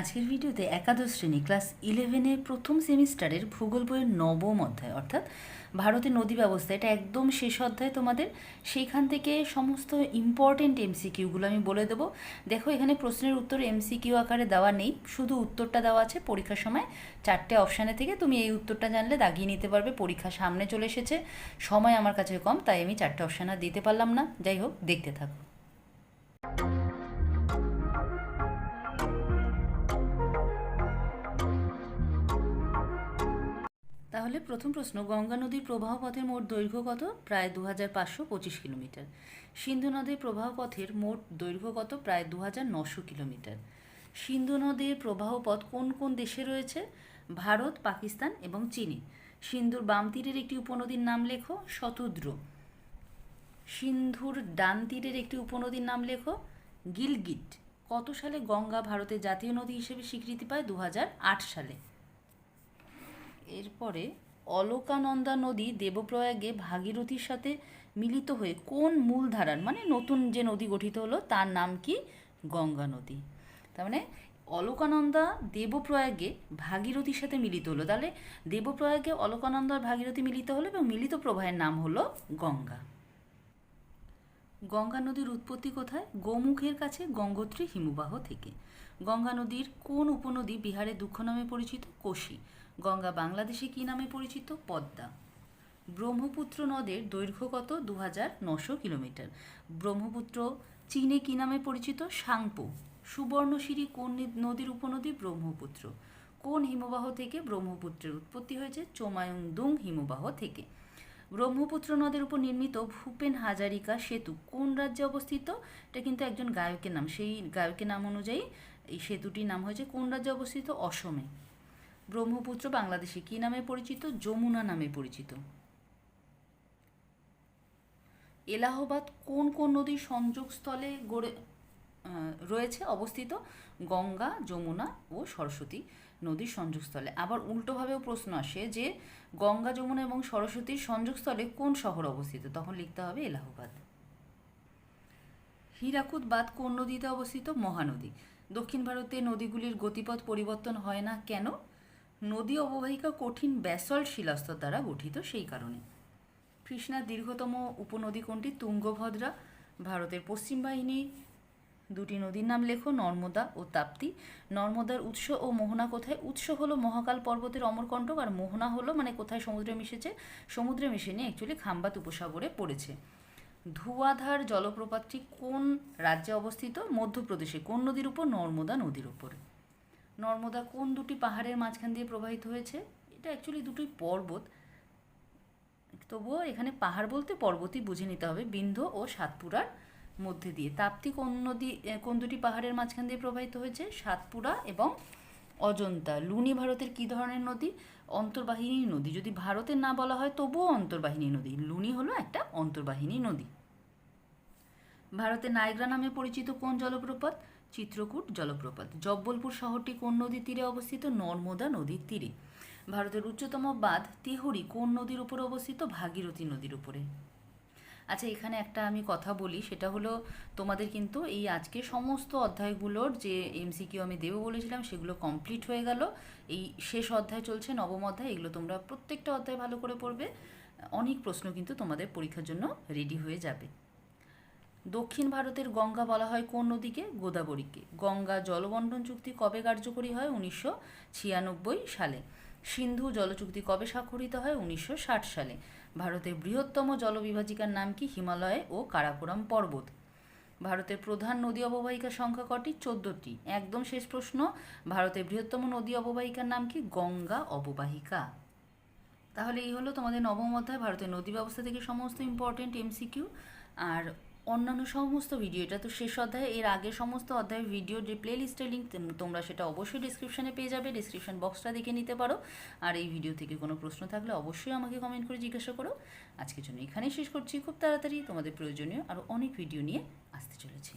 আজকের ভিডিওতে একাদশ শ্রেণি ক্লাস ইলেভেনের প্রথম সেমিস্টারের ভূগোল বইয়ের নবম অধ্যায়, অর্থাৎ ভারতের নদী ব্যবস্থা, এটা একদম শেষ অধ্যায় তোমাদের। সেইখান থেকে সমস্ত ইম্পর্টেন্ট এমসিকিউগুলো আমি বলে দেবো। দেখো, এখানে প্রশ্নের উত্তর এমসিকিউ আকারে দেওয়া নেই। শুধু উত্তরটা দেওয়া আছে পরীক্ষার সময় চারটে অপশানে থেকে। তুমি এই উত্তরটা জানলে দাগিয়ে নিতে পারবে, পরীক্ষা সামনে চলে এসেছে। সময় আমার কাছে কম, তাই আমি চারটে অপশান আর দিতে পারলাম না। যাই হোক, দেখতে থাকো। তাহলে প্রথম প্রশ্ন, গঙ্গা নদীর প্রবাহ পথের মোট দৈর্ঘ্য কত? প্রায় দু হাজার পাঁচশো পঁচিশ কিলোমিটার। সিন্ধু নদীর প্রবাহ পথের মোট দৈর্ঘ্য কত? প্রায় দু হাজার নশো কিলোমিটার। সিন্ধু নদীর প্রবাহ পথ কোন কোন দেশে রয়েছে? ভারত, পাকিস্তান এবং চীনে। সিন্ধুর বাম তীরের একটি উপনদীর নাম লেখো, শতদ্র। সিন্ধুর ডান তীরের একটি উপনদীর নাম লেখো, গিলগিট। কত সালে গঙ্গা ভারতের জাতীয় নদী হিসেবে স্বীকৃতি পায়? দু হাজার আট সালে। এরপরে অলোকানন্দা নদী দেবপ্রয়াগে ভাগীরথীর সাথে মিলিত হয়ে কোন মূলধারার মানে নতুন যে নদী গঠিত হলো তার নাম কি? গঙ্গা নদী। তার মানে অলোকানন্দা দেবপ্রয়াগে ভাগীরথীর সাথে মিলিত হলো। তাহলে দেবপ্রয়াগে অলকানন্দা আর ভাগীরথী মিলিত হলো এবং মিলিত প্রবাহের নাম হলো গঙ্গা। গঙ্গা নদীর উৎপত্তি কোথায়? গোমুখের কাছে গঙ্গোত্রী হিমবাহ থেকে। গঙ্গা নদীর কোন উপনদী বিহারে দুঃখ নামে পরিচিত? কোশি। গঙ্গা বাংলাদেশে কী নামে পরিচিত? পদ্মা। ব্রহ্মপুত্র নদের দৈর্ঘ্য কত? দু হাজার নশো কিলোমিটার। ব্রহ্মপুত্র চীনে কী নামে পরিচিত? সাংপো। সুবর্ণশিরি কোন নদীর উপনদী? ব্রহ্মপুত্র। কোন হিমবাহ থেকে ব্রহ্মপুত্রের উৎপত্তি হয়েছে? চোমায়ুংদুং হিমবাহ থেকে। ব্রহ্মপুত্র নদের উপর নির্মিত ভূপেন হাজারিকা সেতু। কোন রাজ্যে অবস্থিত? এটা কিন্তু একজন গায়কের নাম। সেই গায়কের নাম অনুযায়ী এই সেতুটির নাম হয়েছে কোন রাজ্যে অবস্থিত? অসমে। ব্রহ্মপুত্র বাংলাদেশে কী নামে পরিচিত? যমুনা নামে পরিচিত। এলাহাবাদ কোন কোন নদীর সংযোগস্থলে গড়ে রয়েছে অবস্থিত গঙ্গা, যমুনা ও সরস্বতী নদীর সংযোগস্থলে। আবার উল্টোভাবেও প্রশ্ন আসে যে, গঙ্গা, যমুনা এবং সরস্বতীর সংযোগস্থলে কোন শহর অবস্থিত? তখন লিখতে হবে এলাহাবাদ। হীরাকুদ বাঁধ কোন নদীতে অবস্থিত? মহানদী। দক্ষিণ ভারতে নদীগুলির গতিপথ পরিবর্তন হয় না কেন? নদী অববাহিকা কঠিন ব্যাসল্ট শিলাস্তর দ্বারা গঠিত, সেই কারণে। কৃষ্ণার দীর্ঘতম উপনদী কোনটি? তুঙ্গভদ্রা, ভারতের পশ্চিম বাহিনী দুটি নদীর নাম লেখো, নর্মদা ও তাপ্তি। নর্মদার উৎস ও মোহনা কোথায়? উৎস হলো মহাকাল পর্বতের অমরকণ্টক আর মোহনা হলো মানে কোথায় সমুদ্রে মিশেছে? সমুদ্রে মিশে নিয়ে অ্যাকচুয়ালি খাম্বাত উপসাগরে পড়েছে। ধুয়াধার জলপ্রপাতটি কোন রাজ্যে অবস্থিত? মধ্যপ্রদেশে। কোন নদীর উপর? নর্মদা নদীর উপরে। নর্মদা কোন দুটি পাহাড়ের মাঝখান দিয়ে প্রবাহিত হয়েছে? এটা অ্যাকচুয়ালি দুটোই পর্বত। তবুও এখানে পাহাড় বলতে পর্বতই বুঝে নিতে হবে। বিন্ধ্য ও সাতপুরার মধ্যে দিয়ে। তাপ্তি কোন নদী কোন দুটি পাহাড়ের মাঝখান দিয়ে প্রবাহিত হয়েছে? সাতপুরা এবং অজন্তা। লুনি ভারতের কী ধরনের নদী? অন্তর্বাহিনী নদী। যদি ভারতের না বলা হয়, তবুও অন্তর্বাহিনী নদী। লুনি হলো একটা অন্তর্বাহিনী নদী। ভারতের নায়গ্রা নামে পরিচিত কোন জলপ্রপাত? চিত্রকূট জলপ্রপাত। জব্বলপুর শহরটি কোন নদীর তীরে অবস্থিত? নর্মদা নদীর তীরে। ভারতের উচ্চতম বাঁধ তিহরি কোন নদীর উপরে অবস্থিত? ভাগীরথী নদীর উপরে। আচ্ছা এখানে একটা আমি কথা বলি, সেটা হলো তোমাদের কিন্তু এই আজকে সমস্ত অধ্যায়গুলোর যে এমসিকিউ আমি দেবো বলেছিলাম, সেগুলো কমপ্লিট হয়ে গেল। এই শেষ অধ্যায় চলছে, নবম অধ্যায়, এগুলো তোমরা প্রত্যেকটা অধ্যায় ভালো করে পড়বে। অনেক প্রশ্ন কিন্তু তোমাদের পরীক্ষার জন্য রেডি হয়ে যাবে। দক্ষিণ ভারতের গঙ্গা বলা হয় কোন নদীকে? গোদাবরীকে। গঙ্গা জলবন্টন চুক্তি কবে কার্যকরী হয়? উনিশশো ছিয়ানব্বই সালে। সিন্ধু জলচুক্তি কবে স্বাক্ষরিত হয়? উনিশশো ষাট সালে। ভারতের বৃহত্তম জলবিভাজিকার নাম কি? হিমালয় ও কারাকোরাম পর্বত। ভারতের প্রধান নদী অববাহিকার সংখ্যা কটি? চোদ্দটি। একদম শেষ প্রশ্ন। ভারতের বৃহত্তম নদী অববাহিকার নাম কি? গঙ্গা অববাহিকা। তাহলে এই হলো তোমাদের নবম অধ্যায়, ভারতের নদী ব্যবস্থা থেকে সমস্ত ইম্পর্টেন্ট এমসিকিউ আর অন্যান্য সমস্ত ভিডিও এটা তো শেষ অধ্যায়, এর আগে সমস্ত অধ্যায়ের ভিডিও যে প্লে লিস্টের লিঙ্ক তোমরা সেটা অবশ্যই ডিসক্রিপশানে পেয়ে যাবে। ডিসক্রিপশান বক্সটা দেখে নিতে পারো। আর এই ভিডিও থেকে কোনো প্রশ্ন থাকলে অবশ্যই আমাকে কমেন্ট করে জিজ্ঞাসা করো। আজকের জন্য এখানেই শেষ করছি। খুব তাড়াতাড়ি তোমাদের প্রয়োজনীয় আরও অনেক ভিডিও নিয়ে আসতে চলেছি।